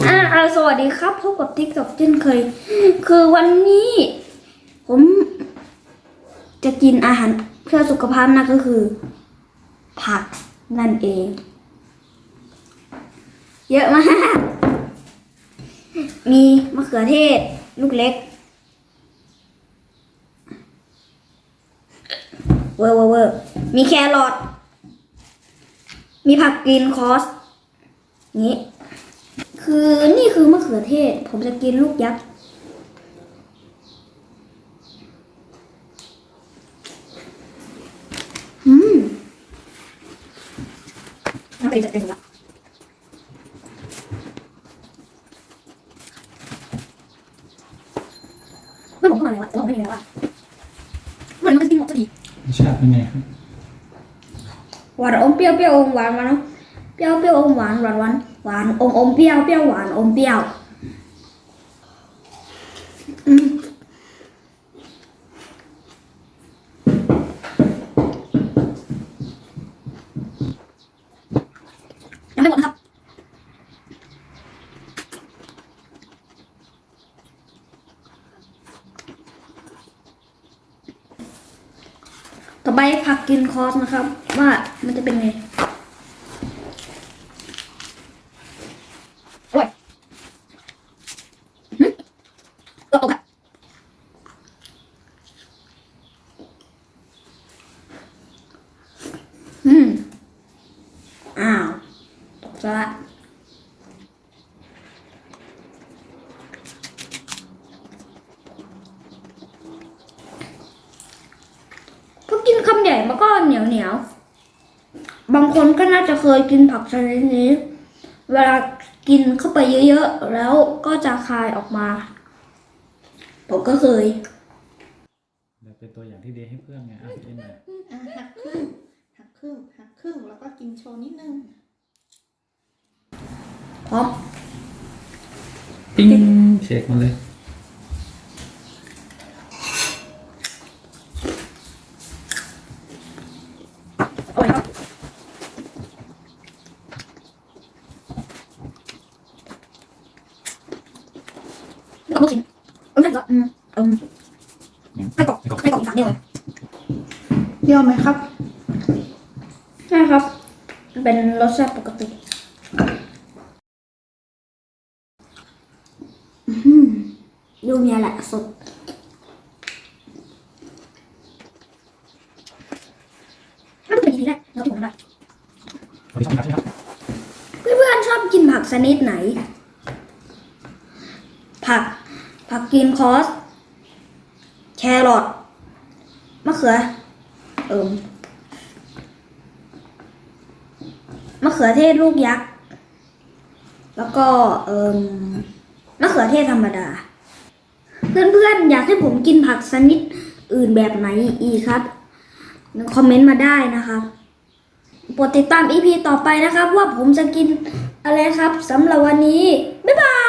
คุยอ่าอ่าสวัสดีครับพบกับทิกตอกเช่นเคย คือวันนี้ ผม จะกินอาหารเพื่อสุขภาพนั่นก็คือ ผักนั่นเอง เยอะมาก มีมะเขือเทศ ลูกเล็กเวอร์เวอร์เวอร์มีแครอทมีผักกรีนคอสนี้ คือนี่คือมะเขือเทศ ผมจะกินลูกยักษ์อืมน่าไปจะเป็นละไม่ผมเข้ามาเลยวะจะบอกไม่มีแล้วอะเหมือนมันกินหมดพอดีรสชาติเป็นไงครับ หวานอมเปรี้ยวเปรี้ยวอมหวานหวานเป รี้ยวเปรี้ยวอมหวานหวานหวานหวานอมอมเปรี้ยวเปรี้ยวหวานอมเปรี้ยวยังไม่หมดนะครับต่อไปผักกินคอสนะครับ ว่ามันจะเป็นไงอร่อยหึตกอะอืม อ้าว ตกซะละพอกินคำใหญ่มันก็เหนียวเหนียวๆบางคนก็น่าจะเคยกินผักชนิดนี้ เวลากินเข้าไปเยอะๆ แล้วก็จะคายออกมา ผมก็เคยเดี๋ยวเป็นตัวอย่างที่ดีให้เพื่อนไงอะกินหน่อย อะหักครึ่งหักครึ่งหักครึ่งแล้วก็กินโชว์นิดนึง พร้อม ปิ้งเช็คมาเลยอร่อยครับแล้วก็ลูกชิ้นเออใช่ก็อืมอืมให้กรอกให้กรอกอีกฝั่งเดียวเลยเปรี้ยวไหมครับ ใช่ครับมันเป็นรสชาติปกติอื้อหือ ดูเมียแหละสดน่าจะเป็นทีแรกแล้วถูกแล้วสวัสดีครับใช่ไหมครับเพื่อนๆชอบกินผักชนิดไหน ผัก ผักกินคอส แครอท มะเขือ เอิมมะเขือเทศลูกยักษ์ แล้วก็ เอิมมะเขือเทศธรรมดา เพื่อนๆ อยากให้ผมกินผักชนิดอื่นแบบไหนอีกครับ คอมเมนต์มาได้นะครับโปรดติดตามอีพีต่อไปนะครับ ว่าผมจะกินอะไรครับสำหรับวันนี้ บ๊ายบาย